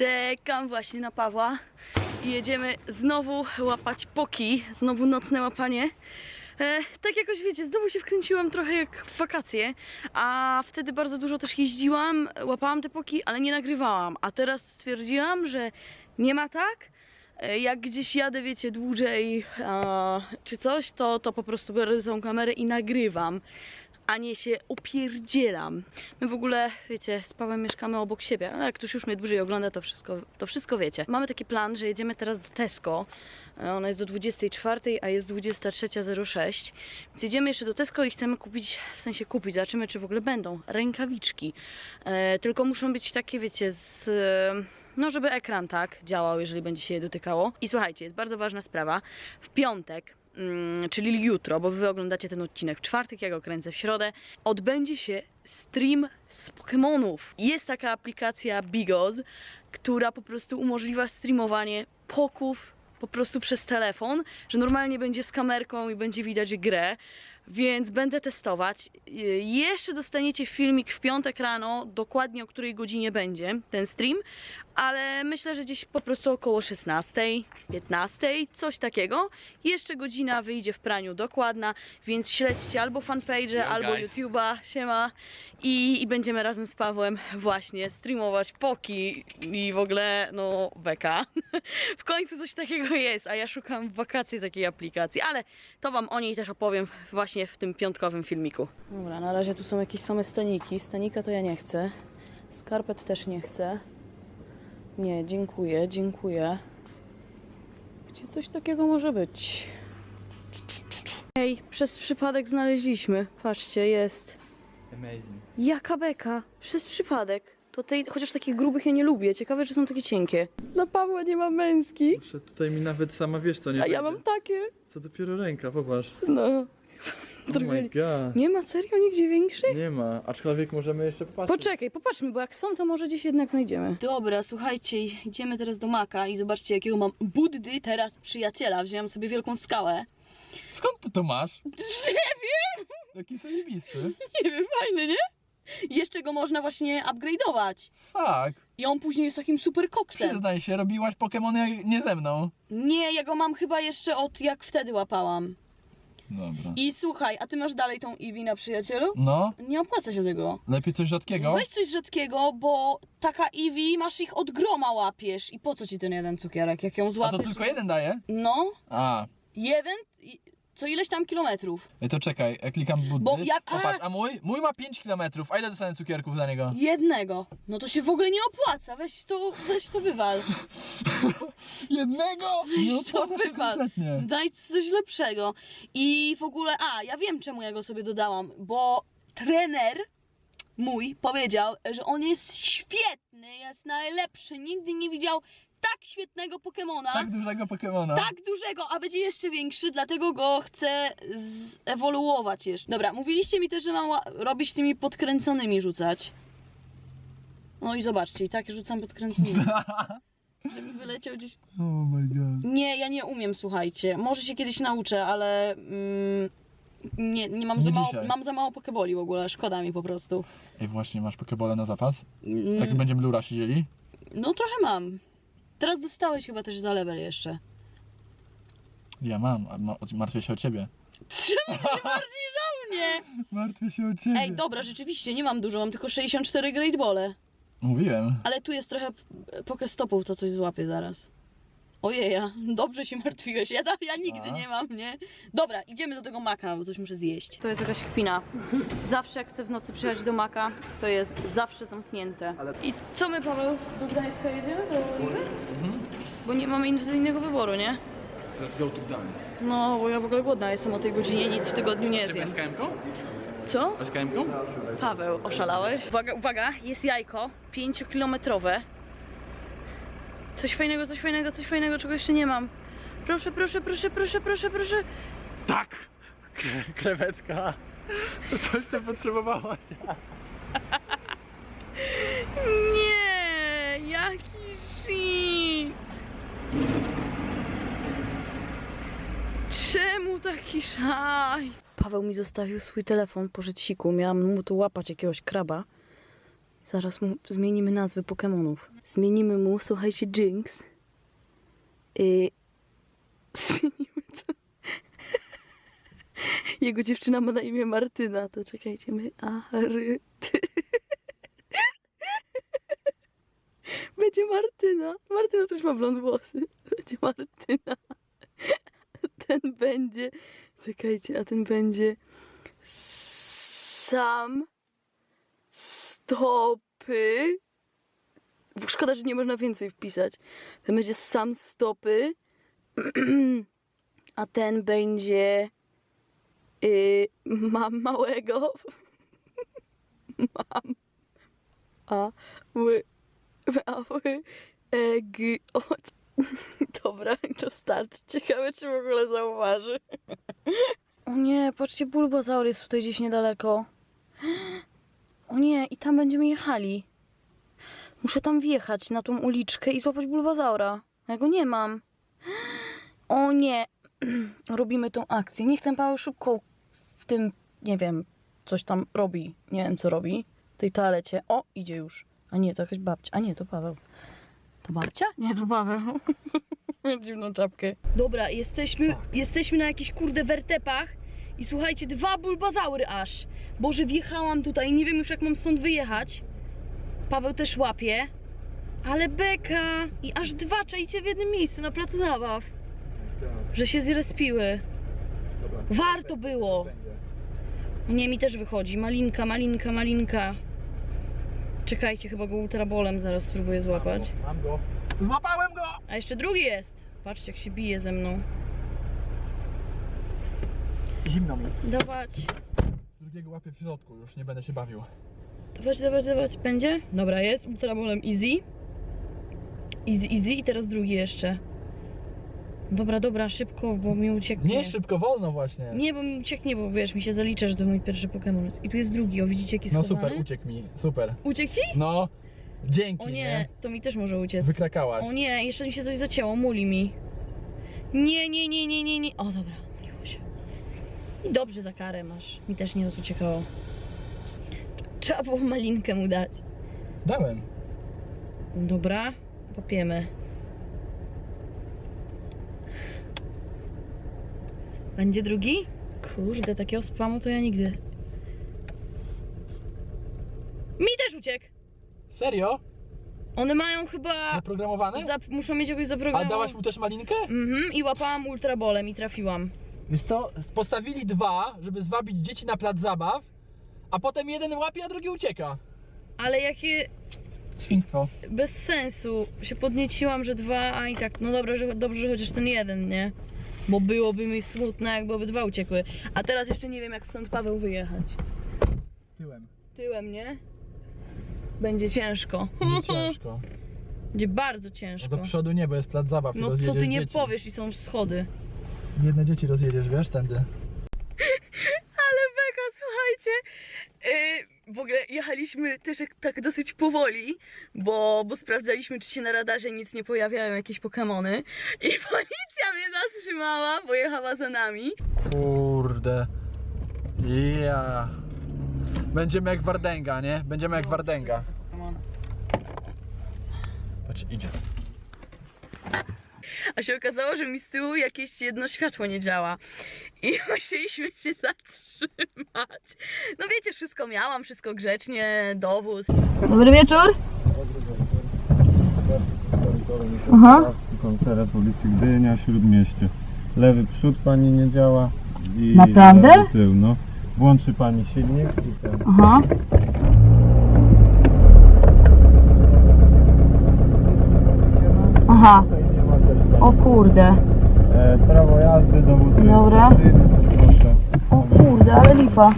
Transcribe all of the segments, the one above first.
Czekam właśnie na Pawła i jedziemy znowu łapać poki, znowu nocne łapanie. E, tak jakoś wiecie, znowu się wkręciłam trochę jak w wakacje, a wtedy bardzo dużo też jeździłam, łapałam te poki, ale nie nagrywałam. A teraz stwierdziłam, że nie ma tak. E, Jak gdzieś jadę, wiecie, dłużej czy coś, to, to po prostu biorę tą kamerę i nagrywam, a nie się opierdzielam. My w ogóle, wiecie, z Pawłem mieszkamy obok siebie, ale jak ktoś już mnie dłużej ogląda, to wszystko, to wszystko wiecie. Mamy taki plan, że jedziemy teraz do Tesco. E, Ona jest do 24, a jest 23.06. Więc jedziemy jeszcze do Tesco i chcemy kupić, w sensie kupić, zobaczymy czy w ogóle będą rękawiczki. E, tylko muszą być takie, wiecie, z... e, No, żeby ekran tak działał, jeżeli będzie się je dotykało. I słuchajcie, jest bardzo ważna sprawa. W piątek mm, czyli jutro, bo wy oglądacie ten odcinek w czwartek, ja go kręcę w środę, odbędzie się stream z Pokémonów. Jest taka aplikacja Bigos, która po prostu umożliwia streamowanie poków po prostu przez telefon, że normalnie będzie z kamerką i będzie widać grę, więc będę testować. Y, Jeszcze dostaniecie filmik w piątek rano, dokładnie o której godzinie będzie ten stream, ale myślę, że gdzieś po prostu około 16, 15, coś takiego. Jeszcze godzina wyjdzie w praniu dokładna, więc śledźcie albo fanpage, albo. YouTube'a, siema. I, I będziemy razem z Pawłem właśnie streamować poki i w ogóle, no, beka. w końcu coś takiego jest, a ja szukam w wakacje takiej aplikacji, ale to Wam o niej też opowiem właśnie w tym piątkowym filmiku. Dobra, na razie tu są jakieś same staniki. Stanika to ja nie chcę. Skarpet też nie chcę. Nie, dziękuję, dziękuję. Gdzie coś takiego może być? Ej, przez przypadek znaleźliśmy. Patrzcie, jest. Amazing. Jaka beka? Przez przypadek. To tej, chociaż takich grubych ja nie lubię. Ciekawe, czy są takie cienkie. Dla Pawła nie ma męskich, Muszę tutaj mi nawet sama wiesz co nie a ja będzie. mam takie. Co dopiero ręka, popatrz. No. Oh my god. Nie ma serio nigdzie większych? Nie ma, aczkolwiek możemy jeszcze popatrzeć. Poczekaj, popatrzmy, bo jak są, to może gdzieś jednak znajdziemy. Dobra, słuchajcie, idziemy teraz do Maka i zobaczcie, jakiego mam Buddy teraz przyjaciela. Wziąłem sobie wielką skałę. Skąd ty to masz? Nie wiem! Taki zajebisty. Nie wiem, fajny, nie? Jeszcze go można właśnie upgrade'ować. Tak. I on później jest takim super koksem. Przyznaj się, robiłaś Pokemony jak nie ze mną. Nie, ja go mam chyba jeszcze od jak wtedy łapałam. Dobra. I słuchaj, a ty masz dalej tą Eevee na przyjacielu? No, Nie opłaca się tego. lepiej coś rzadkiego. Weź coś rzadkiego, bo taka Eevee masz ich od groma łapiesz. I po co ci ten jeden cukierek, jak ją A to złapiesz? tylko jeden daje? No, A, jeden, i- co ileś tam kilometrów. Ej, to czekaj, ja klikam buddy. Bo ja- a! Popatrz, a mój? Mój ma 5 km, a ile dostanę cukierków za niego? Jednego. No to się w ogóle nie opłaca, weź to, weź to wywal. Jednego? Nie to opłaca się wywal. kompletnie. Znajdź coś lepszego. I w ogóle, a ja wiem czemu ja go sobie dodałam, bo trener mój powiedział, że on jest świetny, jest najlepszy, nigdy nie widział tak świetnego Pokemona. Tak dużego Pokemona. tak dużego, a będzie jeszcze większy, dlatego go chcę zewoluować jeszcze. Dobra, mówiliście mi też, że mam robić tymi podkręconymi rzucać. No i zobaczcie, i tak rzucam podkręconymi. Żeby wyleciał gdzieś. Oh my god. Nie, ja nie umiem, słuchajcie. Może się kiedyś nauczę, ale mm, nie, nie mam, Nie za mało, dzisiaj. mam za mało pokeboli w ogóle, szkoda mi po prostu. Ej, właśnie masz Pokebole na zapas? Mm, Jak będziemy lura siedzieli? no trochę mam. Teraz dostałeś chyba też za level jeszcze. Ja mam, a ma, martwię się o ciebie. Czemu się martwisz o mnie? Martwię się o ciebie. Ej, dobra, rzeczywiście, nie mam dużo, mam tylko 64 Great Ball. Mówiłem. Ale tu jest trochę e, pokestopów, to coś złapię zaraz. Ojeja, dobrze się martwiłeś. Ja, ja nigdy A? nie mam, nie? Dobra, idziemy do tego maka, bo coś muszę zjeść. To jest jakaś kpina. Zawsze jak chcę w nocy przyjechać do maka, to jest zawsze zamknięte. I co my, Paweł, do Gdańska jedziemy? Do Oliwy? Bo nie mamy in- innego wyboru, nie? Let's go to Gdańsk. No, bo ja w ogóle głodna jestem o tej godzinie, nic w tygodniu nie zjem. Co? A z KM-ką? Paweł, oszalałeś? Uwaga, uwaga, jest jajko, 5-kilometrowe. Coś fajnego, coś fajnego, coś fajnego, czego jeszcze nie mam. Proszę, proszę, proszę, proszę, proszę, proszę. Tak! Krewetka. To coś ty potrzebowałaś. Nie, jaki shit. Czemu taki szajs? Paweł mi zostawił swój telefon po życiku. Miałam mu tu łapać jakiegoś kraba. Zaraz mu zmienimy nazwy Pokemonów. Zmienimy mu, słuchajcie, Jinx. I... Zmienimy to. Jego dziewczyna ma na imię Martyna, to czekajcie, my... Ary... Będzie Martyna. Martyna też ma blond włosy. Będzie Martyna. Ten będzie... Czekajcie, a ten będzie... Sam... Stopy... Szkoda, że nie można więcej wpisać. Ten będzie sam stopy. A ten będzie... Yy, mam małego. Mam. A. Ły. A. Ły. E. G. O. Dobra, to starczy. Ciekawe, czy w ogóle zauważy. O nie, patrzcie, bulbozaur jest tutaj gdzieś niedaleko. Nie, i tam będziemy jechali. Muszę tam wjechać na tą uliczkę i złapać bulbazaura. Ja go nie mam. O nie. Robimy tą akcję. Niech ten Paweł szybko w tym, nie wiem, coś tam robi. Nie wiem, co robi. W tej toalecie. O, idzie już. A nie, to jakaś babcia. A nie, to Paweł. To babcia? Nie, to Paweł. Dziwną czapkę. Dobra, jesteśmy, jesteśmy na jakichś kurde wertepach i słuchajcie, dwa bulbazaury aż. Boże, wjechałam tutaj, nie wiem już jak mam stąd wyjechać. Paweł też łapie. Ale beka! I aż dwa czajcie w jednym miejscu na placu zabaw. Że się zrespiły. Warto było. Nie, mi też wychodzi. Malinka, malinka, malinka. Czekajcie, chyba go ultrabolem zaraz spróbuję złapać. Mam go. Złapałem go! A jeszcze drugi jest. Patrzcie, jak się bije ze mną. Zimno mi. Dawać, Drugiego łapię w środku, już nie będę się bawił. dawać, dawać, dawać. Będzie? Dobra, jest. Ultrabolem easy. Easy, easy. I teraz drugi jeszcze. Dobra, dobra, szybko, bo mi ucieknie. Nie, szybko, wolno właśnie. Nie, bo mi ucieknie, bo wiesz, mi się zalicza, że to mój pierwszy Pokémon. I tu jest drugi, o widzicie jaki No schowany? super, uciekł mi, super. Uciekł ci? No, dzięki, O nie, nie? to mi też może uciec. Wykrakałaś. O nie, jeszcze mi się coś zacięło, muli mi. Nie, nie, nie, nie, nie, nie. O dobra. I dobrze za karę masz. Mi też nie raz uciekało. Trzeba było malinkę mu dać. Dałem. Dobra, popiemy. Będzie drugi? Kurde, takiego spamu to ja nigdy. Mi też uciekł! Serio? One mają chyba... Zaprogramowany? Zap... Muszą mieć jakoś A zaprogramowane. dałaś mu też malinkę? Mhm, i łapałam ultrabolem i trafiłam. Wiesz co, postawili dwa, żeby zwabić dzieci na plac zabaw, a potem jeden łapie, a drugi ucieka. Ale jakie Świństwo. bez sensu się podnieciłam, że dwa, a i tak, no dobra, że dobrze, że chociaż ten jeden, nie? Bo byłoby mi smutno, jakby obydwa uciekły. A teraz jeszcze nie wiem, jak stąd Paweł wyjechać. Tyłem. Tyłem, nie? Będzie ciężko. Będzie ciężko. Będzie bardzo No ciężko. do przodu nie, bo jest plac zabaw. i No co rozjedziesz ty nie dzieci. powiesz i są schody. Jedne dzieci rozjedziesz, wiesz, tędy. Ale beka, słuchajcie. Yy, w ogóle jechaliśmy też jak- tak dosyć powoli, bo, bo sprawdzaliśmy, czy się na radarze nic nie pojawiają, jakieś Pokemony. I policja mnie zatrzymała, bo jechała za nami. Kurde. Ja. Będziemy jak Wardęga, nie? Będziemy jak Wardęga. Patrz, idzie. A się okazało, że mi z tyłu jakieś jedno światło nie działa. I musieliśmy się zatrzymać. No wiecie, wszystko miałam, wszystko grzecznie, dowód. Dobry wieczór. Aha. Koncert ulicy Gdynia, Śródmieście. Lewy przód pani nie działa i Naprawdę? lewy tył, no. Włączy pani silnik i ten. Aha. Aha, Tutaj nie ma też pani. O kurde. E, prawo jazdy, dowód Dobra. rejestracyjny, też proszę. O kurde, ale lipa.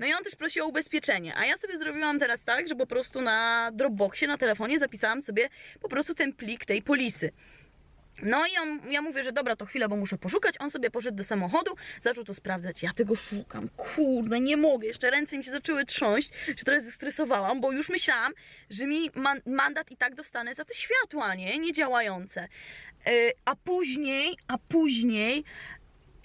No i on też prosi o ubezpieczenie, a ja sobie zrobiłam teraz tak, że po prostu na Dropboxie, na telefonie zapisałam sobie po prostu ten plik tej polisy. No i on, ja mówię, że dobra, to chwilę, bo muszę poszukać. On sobie poszedł do samochodu, zaczął to sprawdzać. Ja tego szukam, kurde, nie mogę. Jeszcze ręce mi się zaczęły trząść, że teraz zestresowałam, bo już myślałam, że mi man mandat i tak dostanę za te światła, nie? Niedziałające. Yy, a później, a później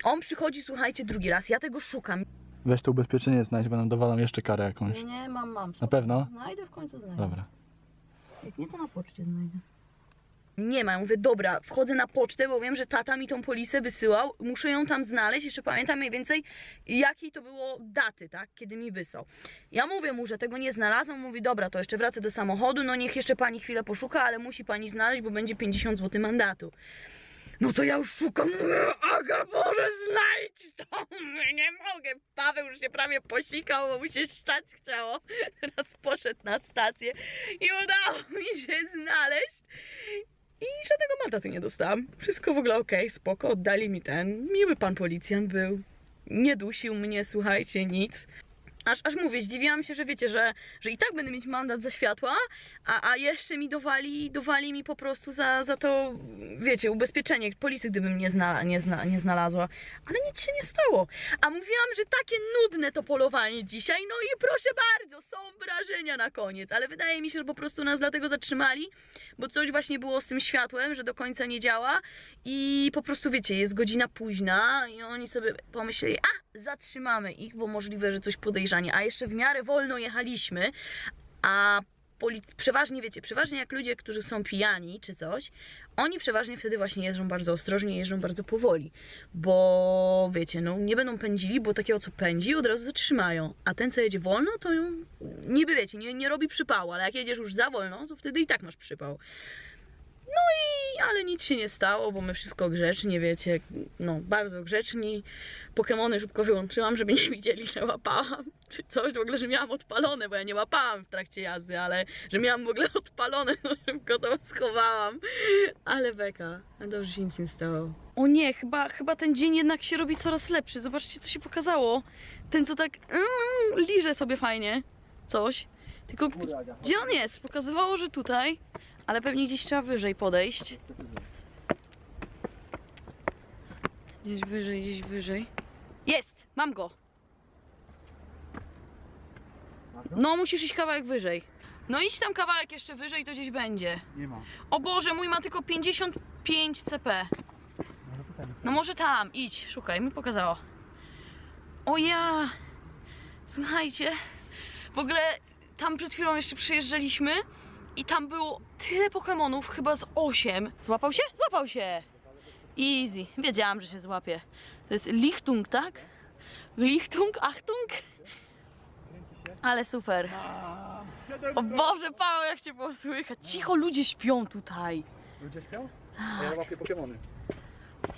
on przychodzi, słuchajcie, drugi raz. Ja tego szukam. Weź to ubezpieczenie znajdź, bo nam dowalą jeszcze karę jakąś. Nie, nie, mam, mam. Na pewno? Znajdę, w końcu znajdę. Dobra. Jak nie, to na poczcie znajdę. Nie ma, ja mówię, dobra, wchodzę na pocztę, bo wiem, że tata mi tą polisę wysyłał, muszę ją tam znaleźć, jeszcze pamiętam mniej więcej, jakiej to było daty, tak, kiedy mi wysłał. Ja mówię mu, że tego nie znalazłam, mówi, dobra, to jeszcze wracę do samochodu, no niech jeszcze pani chwilę poszuka, ale musi pani znaleźć, bo będzie 50 zł mandatu. No to ja już szukam, Aga, Boże, znajdź to! Nie mogę, Paweł już się prawie posikał, bo mu się szczać chciało. Teraz poszedł na stację i udało mi się znaleźć. I żadnego mandatu nie dostałam. Wszystko w ogóle okej, spoko, oddali mi ten. Miły pan policjant był. Nie dusił mnie, słuchajcie, nic. Aż, aż mówię, zdziwiłam się, że wiecie, że, że i tak będę mieć mandat za światła, a, a jeszcze mi dowali, dowali mi po prostu za, za to, wiecie, ubezpieczenie. Polisy, gdybym nie, zna, nie, zna, nie znalazła. Ale nic się nie stało. A mówiłam, że takie nudne to polowanie dzisiaj, no i proszę bardzo, są wrażenia na koniec, ale wydaje mi się, że po prostu nas dlatego zatrzymali, bo coś właśnie było z tym światłem, że do końca nie działa. I po prostu wiecie, jest godzina późna i oni sobie pomyśleli, a zatrzymamy ich, bo możliwe, że coś a jeszcze w miarę wolno jechaliśmy, a przeważnie wiecie, przeważnie jak ludzie, którzy są pijani czy coś, oni przeważnie wtedy właśnie jeżdżą bardzo ostrożnie, jeżdżą bardzo powoli, bo wiecie, no nie będą pędzili, bo takiego co pędzi od razu zatrzymają, a ten co jedzie wolno, to niby wiecie, nie, nie robi przypału, ale jak jedziesz już za wolno, to wtedy i tak masz przypał. No i, ale nic się nie stało, bo my wszystko grzecznie, wiecie, no bardzo grzeczni. Pokemony szybko wyłączyłam, żeby nie widzieli, że łapałam, czy coś, w ogóle, że miałam odpalone, bo ja nie łapałam w trakcie jazdy, ale że miałam w ogóle odpalone, no szybko to schowałam. Ale beka, a dobrze się nic nie stało. O nie, chyba, chyba ten dzień jednak się robi coraz lepszy. Zobaczcie, co się pokazało. Ten, co tak mm, liże sobie fajnie coś. Tylko gdzie on jest? Pokazywało, że tutaj, ale pewnie gdzieś trzeba wyżej podejść. Gdzieś wyżej, gdzieś wyżej. Jest! Mam go! No, musisz iść kawałek wyżej. No idź tam kawałek jeszcze wyżej, to gdzieś będzie. Nie ma. O Boże, mój ma tylko 55 CP. No może tam, idź, szukaj, mi pokazało. O ja! Słuchajcie, w ogóle tam przed chwilą jeszcze przejeżdżaliśmy i tam było tyle Pokemonów, chyba z 8. Złapał się? Złapał się! Easy, wiedziałam, że się złapie. To jest Lichtung, tak? Lichtung, Achtung? Ale super. O Boże, Paweł, jak cię było słychać. Cicho, ludzie śpią tutaj. Ludzie śpią? Tak, łapię Pokemony.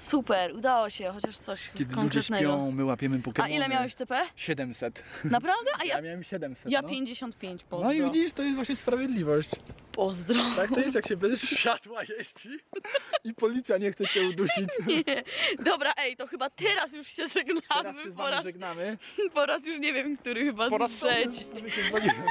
Super, udało się, chociaż coś konkretnego. my łapiemy A Pokemony. ile miałeś CP? 700. Naprawdę? A ja, Ja miałem 700. ja no. 55, pozdro. No i widzisz, to jest właśnie sprawiedliwość. Pozdro. Tak to jest, jak się bez światła jeździ i policja nie chce cię udusić. Nie. Dobra, ej, to chyba teraz już się żegnamy, Teraz się z po, wami raz, żegnamy. po raz już nie wiem, który chyba Po raz trzeci. My się dzwonimy.